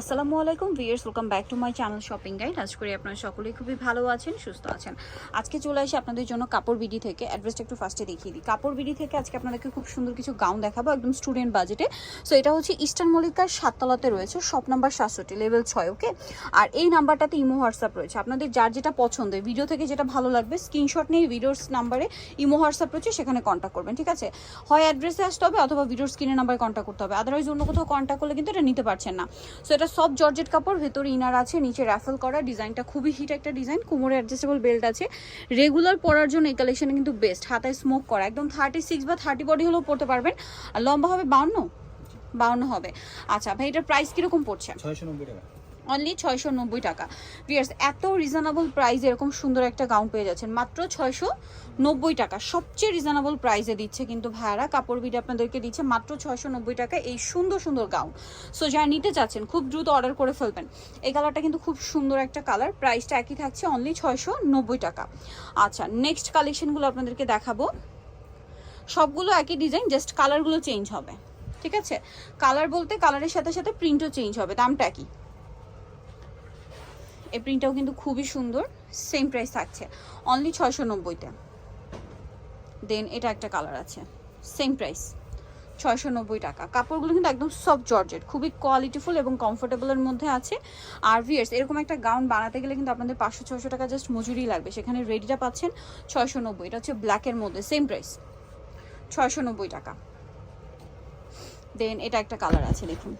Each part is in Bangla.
আসসালামু আলাইকুম viewers welcome back to my channel shopping guide আজ করি আপনারা সকলেই খুবই ভালো আছেন, সুস্থ আছেন। আজকে চলে আসি আপনাদের জন্য কাপড় বিডি থেকে। অ্যাড্রেসটা একটু ফার্স্টে দেখিয়ে দিই। কাপড় বিডি থেকে আজকে আপনাদেরকে খুব সুন্দর কিছু গাউন দেখাবো, একদম স্টুডেন্ট বাজেটে সো এটা হচ্ছে ইস্টার্ন মল্লিকার সাততলাতে রয়েছে শপ নাম্বার সাতষট্টি লেভেল ছয় ওকে আর এই নাম্বারটাতে ইমো হোয়াটসঅ্যাপ রয়েছে। আপনাদের যার যেটা পছন্দ ভিডিও থেকে যেটা ভালো লাগবে স্ক্রিনশট নিয়ে ভিডিওর নাম্বারে ইমো হোয়াটসঅ্যাপ রয়েছে, সেখানে কন্ট্যাক্ট করবেন, ঠিক আছে? হয় অ্যাড্রেসে আসতে হবে, অথবা ভিডিওর স্ক্রিনের নাম্বারে কন্ট্যাক্ট করতে হবে। আদারওয়াইজ অন্য কোথাও কন্ট্যাক্ট করলে কিন্তু এটা নিতে পারছেন না। সো এটা সব জর্জেট কাপড়, ভেতরে ইনার আছে, নিচে র্যাফেল করা। ডিজাইনটা খুবই হিট একটা ডিজাইন কোমরে অ্যাডজাস্টেবল বেল্ট আছে। রেগুলার পরার জন্য এই কালেকশনে কিন্তু বেস্ট হাতায় স্মোক করা। একদম থার্টি সিক্স বা থার্টি বডি হলেও পড়তে পারবেন। আর লম্বা হবে বাউন্ন? বাউন্ন হবে। আচ্ছা ভাই, এটার প্রাইস কীরকম পড়ছে? ছয়শো নব্বই টাকা। অনলি ছয়শো নব্বই টাকা। ভিয়ার্স এত রিজনেবল প্রাইস এরকম সুন্দর একটা গাউন পেয়ে যাচ্ছেন। মাত্র ছয়শো নব্বই টাকা। সবচেয়ে রিজনেবল প্রাইসে দিচ্ছে কিন্তু ভাইয়ারা। কাপড় বিডি আপনাদেরকে দিচ্ছে মাত্র ছয়শো নব্বই টাকা এই সুন্দর সুন্দর গাউন সো যারা নিতে চাচ্ছেন, খুব দ্রুত অর্ডার করে ফেলবেন। এই কালারটা কিন্তু খুব সুন্দর একটা কালার প্রাইসটা একই থাকছে অনলি ছয়শো নব্বই টাকা। আচ্ছা নেক্সট কালেকশনগুলো আপনাদেরকে দেখাবো। সবগুলো একই ডিজাইন জাস্ট কালারগুলো চেঞ্জ হবে। ঠিক আছে? কালার বলতে কালারের সাথে সাথে প্রিন্টও চেঞ্জ হবে। দামটা একই। এই প্রিন্টটাও কিন্তু খুবই সুন্দর সেম প্রাইস থাকছে। অনলি ছয়শো নব্বইতে দেন এটা একটা কালার আছে সেম প্রাইস ছয়শো নব্বই টাকা। কাপড়গুলো কিন্তু একদম সব জর্জেট খুবই কোয়ালিটিফুল এবং কমফোর্টেবলের মধ্যে আছে। আর ভিয়ার্স এরকম একটা গাউন বানাতে গেলে কিন্তু আপনাদের পাঁচশো ছশো টাকা জাস্ট মজুরি লাগবে। সেখানে রেডিটা পাচ্ছেন ছয়শো নব্বই এটা হচ্ছে ব্ল্যাকের মধ্যে সেম প্রাইস ছয়শো নব্বই টাকা। দেন এটা একটা কালার আছে, দেখুন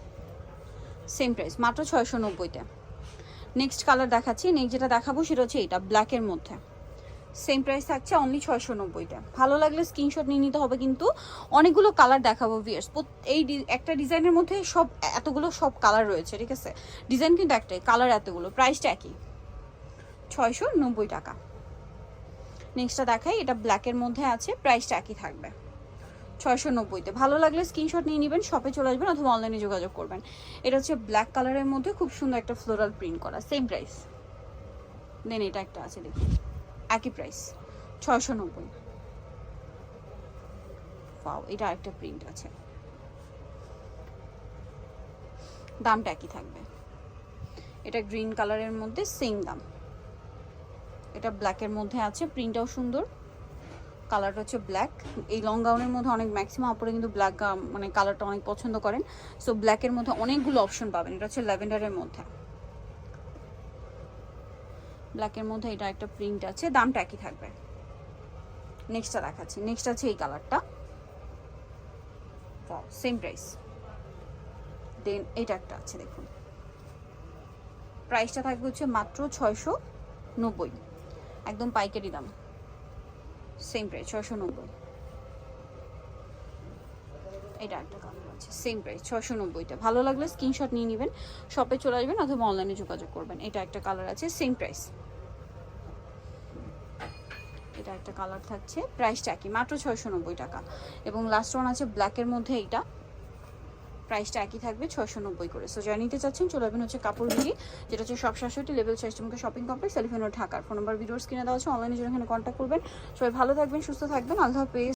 সেম প্রাইস মাত্র ছয়শো নব্বইতে নেক্সট কালার দেখাচ্ছি। নেক্সট যেটা দেখাবো সেটা হচ্ছে এটা ব্ল্যাকের মধ্যে। সেম প্রাইস থাকছে অনলি ছয়শো নব্বইটা ভালো লাগলে স্ক্রিনশট নিয়ে নিতে হবে কিন্তু অনেকগুলো কালার দেখাবো ভিয়ার্স এই একটা ডিজাইনের মধ্যে সব এতগুলো সব কালার রয়েছে, ঠিক আছে? ডিজাইন কিন্তু একটাই কালার এতগুলো প্রাইসটা একই। ছয়শো নব্বই টাকা। নেক্সটটা দেখাই, এটা ব্ল্যাকের মধ্যে আছে প্রাইসটা একই থাকবে। ছয়শো নব্বইতে ভালো লাগলে স্ক্রিনশট নিয়ে নেবেন শপে চলে আসবেন অথবা অনলাইনে যোগাযোগ করবেন। এটা হচ্ছে ব্ল্যাক কালারের মধ্যে খুব সুন্দর একটা ফ্লোরাল প্রিন্ট করা সেম প্রাইস দেন এটা একটা আছে, দেখুন, একই প্রাইস ছয়শো নব্বই। এটা আরেকটা প্রিন্ট আছে। দামটা একই থাকবে। এটা গ্রিন কালারের মধ্যে সেম দাম। এটা ব্ল্যাকের মধ্যে আছে প্রিন্টটাও সুন্দর। কালারটা হচ্ছে ব্ল্যাক এই লং গাউনের মধ্যে অনেক ম্যাক্সিমাম আপনারা কিন্তু ব্ল্যাক মানে কালারটা অনেক পছন্দ করেন। সো ব্ল্যাকের মধ্যে অনেকগুলো অপশন পাবেন। এটা হচ্ছে ল্যাভেন্ডারের মধ্যে। ব্ল্যাকের মধ্যে এটা একটা প্রিন্ট আছে, দামটা একই থাকবে। নেক্সটটা দেখাচ্ছি। নেক্সট আছে এই কালারটা। সেম প্রাইস দেন এটা একটা আছে, দেখুন। প্রাইসটা থাকবে হচ্ছে মাত্র ছয়শো নব্বই। একদম পাইকারি দাম। সেম প্রাইস ছশো নব্বই। এটা একটা কালার আছে। সেম প্রাইস ছশো নব্বইটা। ভালো লাগলে স্ক্রিনশট নিয়ে নেবেন শপে চলে আসবেন অথবা অনলাইনে যোগাযোগ করবেন। এটা একটা কালার আছে সেম প্রাইস এটা একটা কালার থাকছে প্রাইসটা একই, মাত্র ছয়শো নব্বই টাকা। এবং লাস্ট ওয়ান আছে ব্ল্যাকের মধ্যে এইটা। প্রাইসটা একই থাকবে ছয়শো নব্বই করে। সো যারা নিতে চাচ্ছেন, চলে আসবেন হচ্ছে কাপড় ভিড়ি যেটা হচ্ছে সব শাশুটি লেভেল সিস্টেমকে শপিং কমপ্লেক্স সেলিফোন ঢাকার। ফোন নাম্বার ভিডিওস কিনে দেওয়া আছে অনলাইনে জন্য এখানে কন্ট্যাক্ট করবেন। সবাই ভালো থাকবেন, সুস্থ থাকবেন। আল্লাহ হাফেজ।